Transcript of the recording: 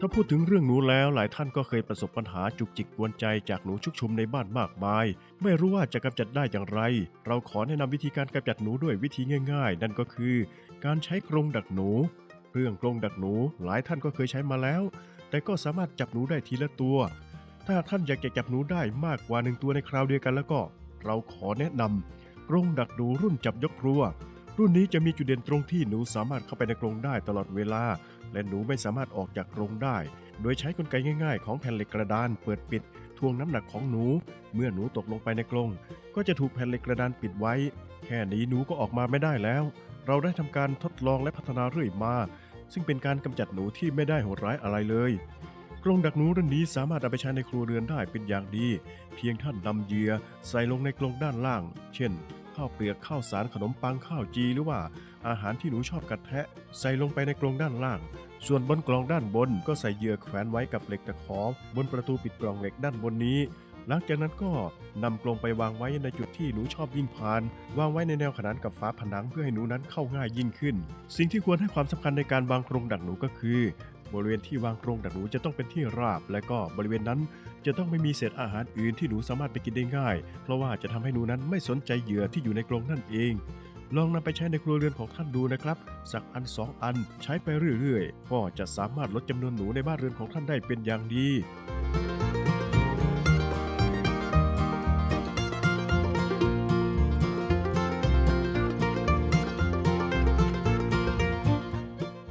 ถ้าพูดถึงเรื่องหนูแล้วหลายท่านก็เคยประสบปัญหาจุกจิกกวนใจจากหนูชุกชุมในบ้านมากมาย ไม่รู้ว่าจะกำจัดได้อย่างไร เราขอแนะนำวิธีการกำจัดหนูด้วยวิธีง่าย ๆ นั่นก็คือ การใช้กรงดักหนู เรื่องกรงดักหนูหลายท่านก็เคยใช้มาแล้ว แต่ก็สามารถจับหนูได้ทีละตัว ถ้าท่านอยากจะจับหนูได้มากกว่าหนึ่งตัวในคราวเดียวกันแล้วก็ เราขอแนะนำกรงดักหนูรุ่นจับยกครัว รุ่นนี้จะมีจุดเด่นตรงที่หนูสามารถเข้าไปในกรงได้ตลอดเวลา และหนูไม่สามารถออกจากกรงได้ โดยใช้กลไกง่าย ๆ ของแผ่นเหล็กกระดานเปิดปิดทวงน้ำหนักของหนู เมื่อหนูตกลงไปในกรงก็จะถูกแผ่นเหล็กกระดานปิดไว้ แค่นี้หนูก็ออกมาไม่ได้แล้ว เราได้ทำการทดลองและพัฒนาเรื่อยมา ซึ่งเป็นการกำจัดหนูที่ไม่ได้โหดร้ายอะไรเลยกรงดักหนูรุ่นนี้สามารถเอาไปใช้ในครัวเรือนได้เป็นอย่างดี เพียงท่านนำเหยื่อใส่ลงในกรงด้านล่าง เช่น ข้าวเปลือกข้าวสารขนมปังข้าวจีหรือว่าอาหารที่หนูชอบกัดแทะ ใส่ลงไปในกรงด้านล่าง ส่วนบนกล่องด้านบนก็ใส่เหยื่อแขวนไว้กับเหล็กตะขอบนประตูปิดกล่องเหล็กด้านบนนี้ หลังจากนั้นก็นำกรงไปวางไว้ในจุดที่หนูชอบยิ่งผ่าน วางไว้ในแนวขนานกับฝาผนังเพื่อให้หนูนั้นเข้าง่ายยิ่งขึ้น สิ่งที่ควรให้ความสำคัญในการวางกรงดักหนูก็คือ บริเวณที่วางกรงดักหนูจะต้องเป็นที่ราบ และก็บริเวณนั้นจะต้องไม่มีเศษอาหารอื่นที่หนูสามารถไปกินได้ง่าย เพราะว่าจะทำให้หนูนั้นไม่สนใจเหยื่อที่อยู่ในกรงนั่นเอง ลองนำไปใช้ในครัวเรือนของท่านดูนะครับ สักอันสองอันใช้ไปเรื่อยๆ ก็จะสามารถลดจำนวนหนูในบ้านเรือนของท่านได้เป็นอย่างดี